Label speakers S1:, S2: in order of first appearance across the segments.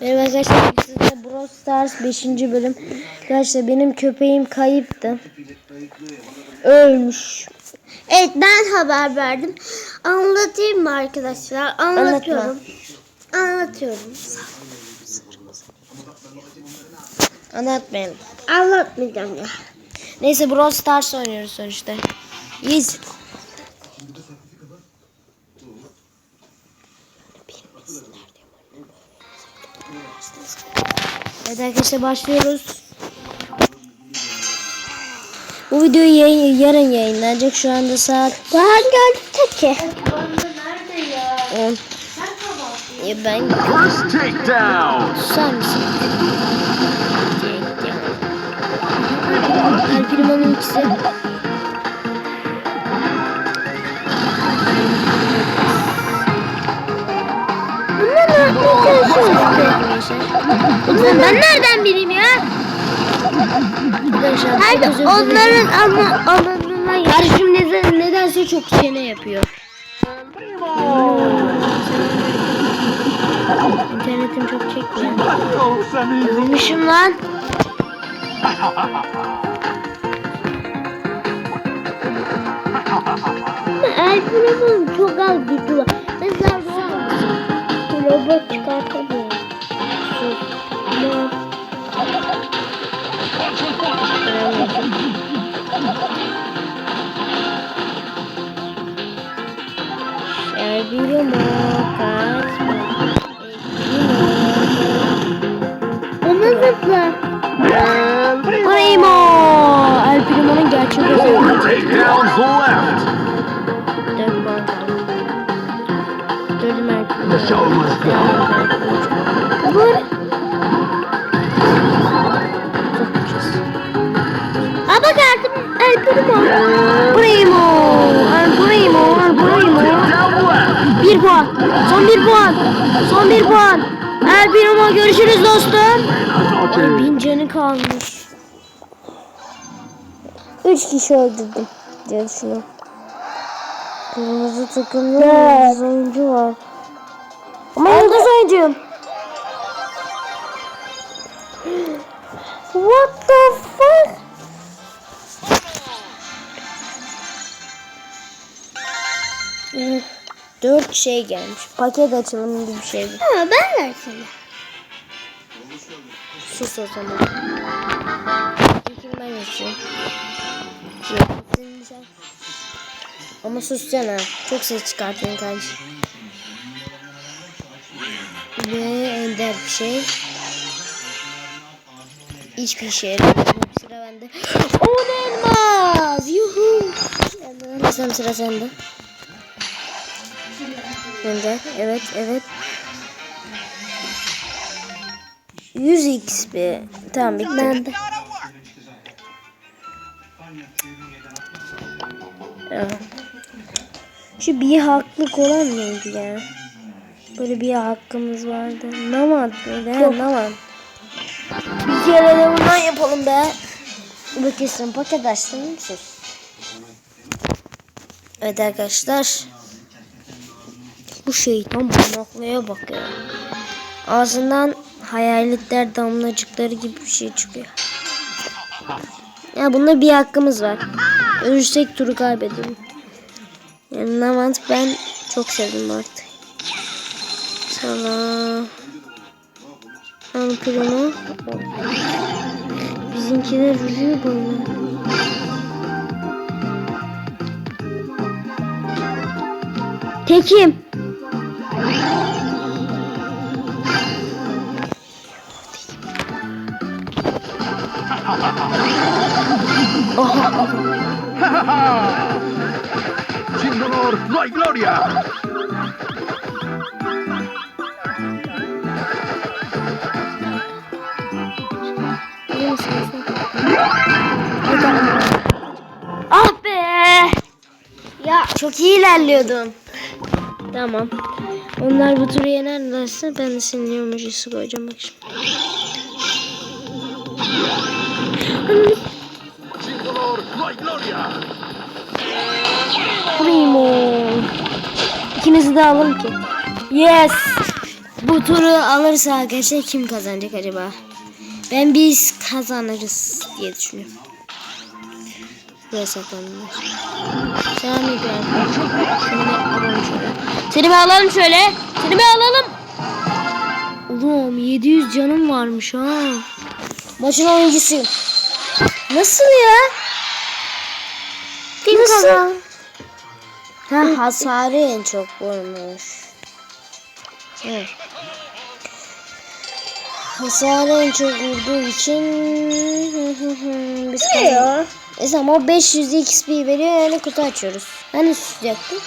S1: Merhaba arkadaşlar size Brawl Stars 5. bölüm. Arkadaşlar benim köpeğim kayıptı. Ölmüş.
S2: Evet ben haber verdim. Anlatayım mı arkadaşlar? Anlatıyorum. Anlatıyorum.
S1: Anlatmayalım.
S2: Anlatmayacağım ya.
S1: Neyse Brawl Stars oynuyoruz sonuçta. İyiyiz. Evet arkadaşlar başlıyoruz. Bu video yayın, yarın yayınlanacak. Şu anda saat
S2: Ben gördüm ki.
S1: 10. Ya ben
S3: First takedown.
S1: susar mısın? İkisi.
S2: Ben nereden bileyim ya?
S1: Dilerim.
S2: onların ama alanına ya.
S1: Kardeşim neden, nedense çok çene yapıyor. İnternetim çok çekmiyor. Ölmüşüm lan.
S2: El Primo'nun çok az var. Mesela robot çıkartamıyor.
S1: Primo kaçma.
S2: Ona zıpla.
S3: Primo.
S1: El Primo'nun gerçek özelliği.
S3: Takedowns
S1: El Primo.
S2: Primo.
S1: Primo. Bir puan. Son bir puan. Son bir puan. El Primo görüşürüz dostum. Ay, bin canı kalmış. Üç kişi öldürdüm. diye düşünüyorum. Kırmızı takımda yıldız oyuncu var. Ama yıldız oyuncuyum. Şey gelmiş. Paket açılımı gibi bir şey.
S2: Ha ben versene.
S1: Sus o zaman. İlkini ben yaşıyorum. Sen. Ama sussana. Çok ses çıkartıyorsun kardeşim. Ve ender bir şey. Hiçbir şey yaramıyor. Sıra bende. On elmas. Yuhu. Sen sıra sende. Ender. Evet evet. 100 XP. Tamam
S2: de.
S1: Evet. Şu bir haklık olan neydi ya? Böyle bir hakkımız vardı. Naman mıydı? He, Naman. Bir kere de bundan yapalım be. Bu kesin paket açtın mı. Evet arkadaşlar. Bu şeytan parmaklaya bak ya. Ağzından hayaletler damlacıkları gibi bir şey çıkıyor. Ya bunda bir hakkımız var. Ölürsek turu kaybedelim. Yani Navant ben çok sevdim artık. Sana Ankırımı Bizimkiler vuruyor bana. Tekim.
S3: Sin dolor no hay gloria.
S1: Ah be! Ya çok iyi ilerliyordum. Tamam. Onlar bu turu yenerlerse ben de senin emojisi koyacağım bak şimdi. Primo. İkinizi de alın ki. Yes. Bu turu alırsa arkadaşlar kim kazanacak acaba? Ben biz kazanırız diye düşünüyorum. Buraya saklandılar. Selam. Seni bir alalım şöyle. Seni bir alalım şöyle. Seni bir alalım. Oğlum 700 canım varmış ha. Maçın oyuncusu. Nasıl ya?
S2: Kim
S1: Nasıl? Ha hasarı en çok vurmuş. Evet. Hasarı en çok vurduğu için biz kazandık. E tamam o 500 XP veriyor yani kutu açıyoruz. Ben de susacaktım.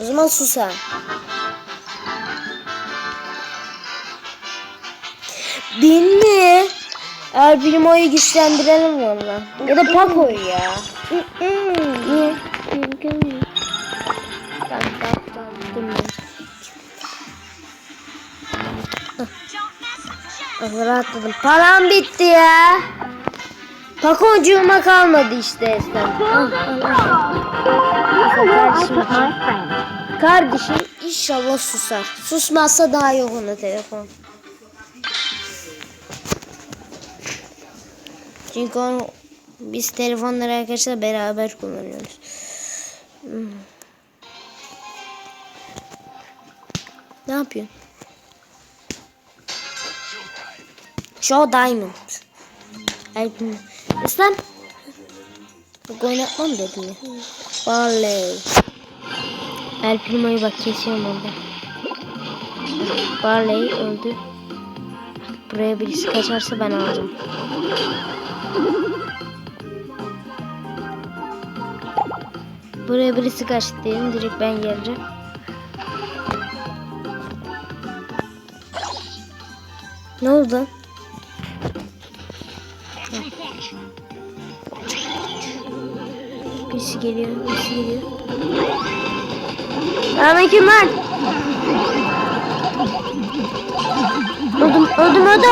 S1: O zaman susa. Bin mi? El Primo'yu güçlendirelim valla. Ya da Paco'yu ya. Niye? Tamam. Ah, rahatladım. Param bitti ya. Pakocuğuma kalmadı işte Esnem. Kardeşim, inşallah susar. Susmazsa daha yok ona telefon. Çünkü onu, biz telefonları arkadaşlar beraber kullanıyoruz. Ne yapıyorsun? Show Diamond. Alpin. İslam. Bak oynatmam dedim ya. Barley. El Primo'yu bak kesiyorum orada. Barley öldü. Buraya birisi kaçarsa ben alacağım. Buraya birisi kaçtı diyelim. Direkt ben geleceğim. Ne oldu? Heh. Birisi geliyor, birisi geliyor. Selamünaleyküm lan. Öldüm, öldüm, öldüm.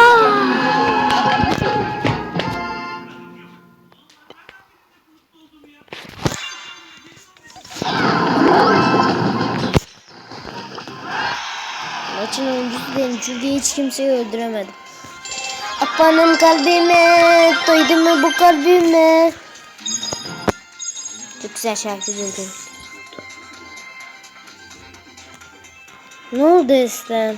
S1: Maçın oyuncusu değilim çünkü hiç kimseyi öldüremedim. Apanın kalbime, doydun mu bu kalbime? Güzel şarkı duydum. Ne oldu Eslem?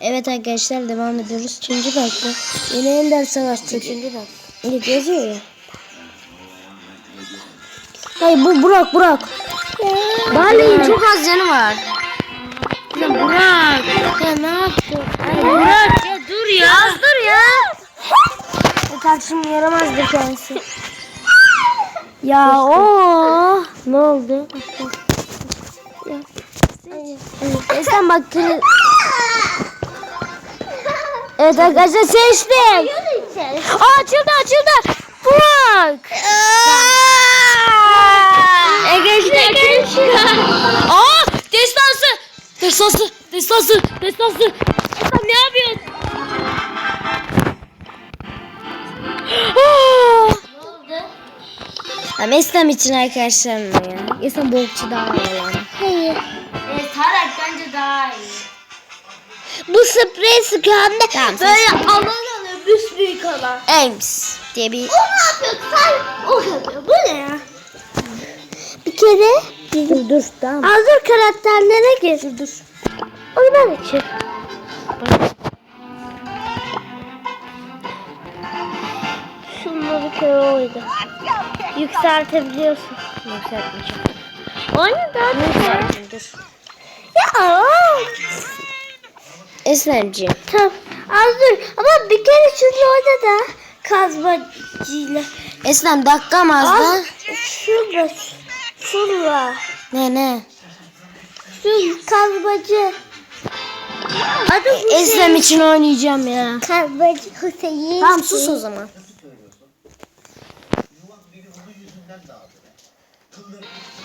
S1: Evet arkadaşlar devam ediyoruz. Üçüncü dakika. Yine Ender Savaşçı. Üçüncü dakika. Ne yazıyor ya? Hayır bu Burak Burak. Bali'nin çok az canı var. Ya Burak. Ya ne yaptın? Ay, Burak ya dur ya. Az dur ya. E, kardeşim yaramazdı kendisi. Ya o. Ne oldu? Ya. E sen bak. Evet arkadaşlar seçtim. Aa, açıldı açıldı. Burak. Arkadaşlar Aa destansı. Destansı. Destansı. Destansı. Efendim ne yapıyorsun? Ama İslam için arkadaşlarım ya. İslam bokçu daha iyi yani.
S2: Hayır.
S1: Evet Tarak bence daha iyi.
S2: Bu sprey de
S1: Tamam,
S2: böyle alan.
S1: Ames diye bir
S2: O ne yapıyor? Sen o yapıyor. Bu ne ya? Bir kere
S1: dur dur tamam.
S2: hazır karakterlere gir.
S1: Dur dur.
S2: Oynar için. Şunları kere oydu. Yükseltebiliyorsun.
S1: Yükseltmeyeceğim.
S2: Oyna daha
S1: dur.
S2: Ya.
S1: Eslemciğim.
S2: Tamam. Az dur. Ama bir kere şurada oyna da kazmacıyla.
S1: Eslem dakikam az da.
S2: Şurada. Şurada.
S1: Ne ne?
S2: Şu kazmacı. Adı Hüseyin.
S1: Eslem için oynayacağım ya.
S2: Kazmacı Hüseyin.
S1: Tamam sus o zaman.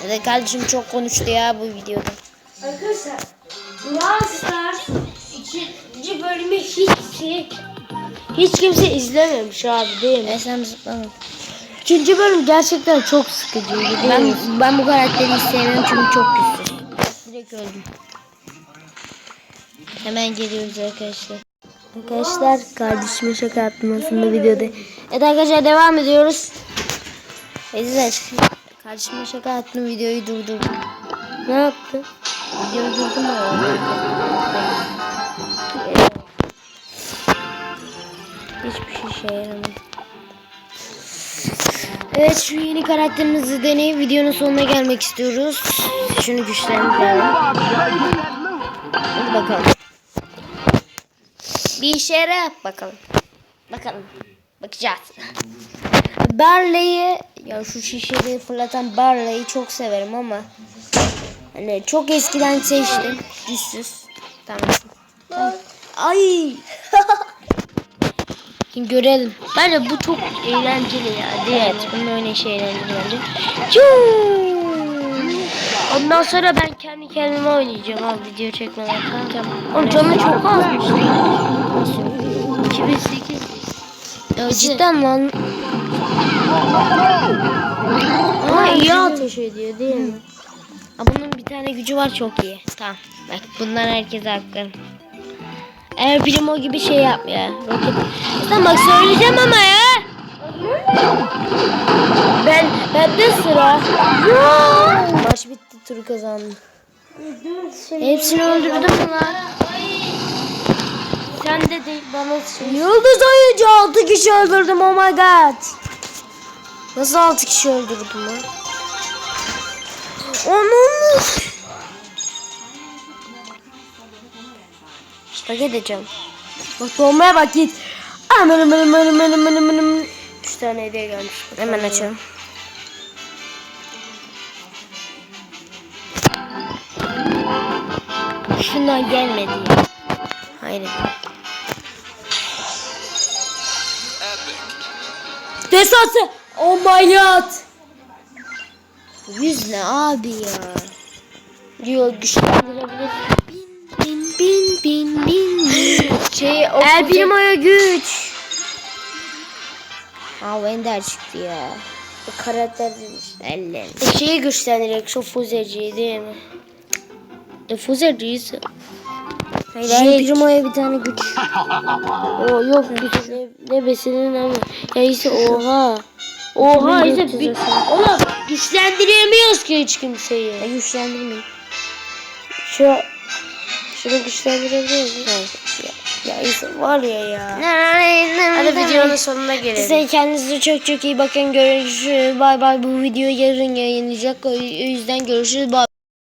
S1: Evet kardeşim çok konuştu ya bu videoda.
S2: Arkadaşlar Brawl Stars ikinci bölümü hiç hiç kimse izlememiş abi değil mi?
S1: E sen zıplama.
S2: İkinci bölüm gerçekten çok sıkıcıydı
S1: Ben, ben bu karakteri sevmiyorum çünkü çok güçsüz. Direkt öldüm. Hemen geliyoruz arkadaşlar. Arkadaşlar kardeşime şaka yaptım aslında videoda. Evet arkadaşlar devam ediyoruz. Ezler. Kardeşime şaka yaptım videoyu durdurdum.
S2: Ne yaptı?
S1: Videoyu durdum Hiçbir şey şey yaramadı. Evet şu yeni karakterimizi deneyip videonun sonuna gelmek istiyoruz. Şunu güçlendirelim. Hadi bakalım. Bir işe yara bakalım. Bakalım. Bakacağız. Barley'i ya şu şişeyi fırlatan Barley'i çok severim ama hani çok eskiden seçtim. Güçsüz. Tamam. Ay. Şimdi görelim. Bence bu çok eğlenceli ya. Evet, bunun oynayışı eğlenceli bence. Çuu! Ondan sonra ben kendi kendime oynayacağım abi video çekmeden. Tamam. Oğlum canı çok azmış. 2008. Ya cidden lan. Ama iyi ateş ediyor değil mi? Ha, bunun bir tane gücü var çok iyi. Tamam. Bak bundan herkese hakkın. Eğer Primo gibi şey yapmıyor. Roket. Tamam bak söyleyeceğim ama ya. Ben bende sıra. Maç bitti turu kazandım. Hepsini öldürdüm lan?
S2: Sen de değil bana şey.
S1: Yıldız oyuncu 6 kişi öldürdüm oh my god. Nasıl 6 kişi öldürdüm lan? Onun. Bak edeceğim. Bak dolmaya bak git. Aman aman aman aman aman aman aman.
S2: 3 tane hediye gelmiş.
S1: Hemen açalım. Şundan gelmedi. Hayır. Desası. Oh my god. Yüz ne abi ya.
S2: Diyor güçlendirebilir.
S1: Bin bin bin bin.
S2: Şey o
S1: El Primo'ya güç. Aa Ender çıktı ya.
S2: karakter demiş.
S1: Ellen.
S2: E, şeyi güçlendirecek şu fuzeciyi değil mi? E fuzeciyi
S1: Hayır,
S2: Şey-
S1: El Primo'ya bir tane güç.
S2: o yok güç ne, ne besinin ama ya ise oha. Oha ise bir oğlum güçlendiremiyoruz ki hiç kimseyi.
S1: Ya güçlendirmeyin.
S2: Şu şunu güçlendirebiliyor muyuz? Ya, ya ise var ya ya. Hadi videonun sonuna gelelim.
S1: Size kendinize çok çok iyi bakın. Görüşürüz. Bay bay. Bu video yarın yayınlayacak. O yüzden görüşürüz. Bay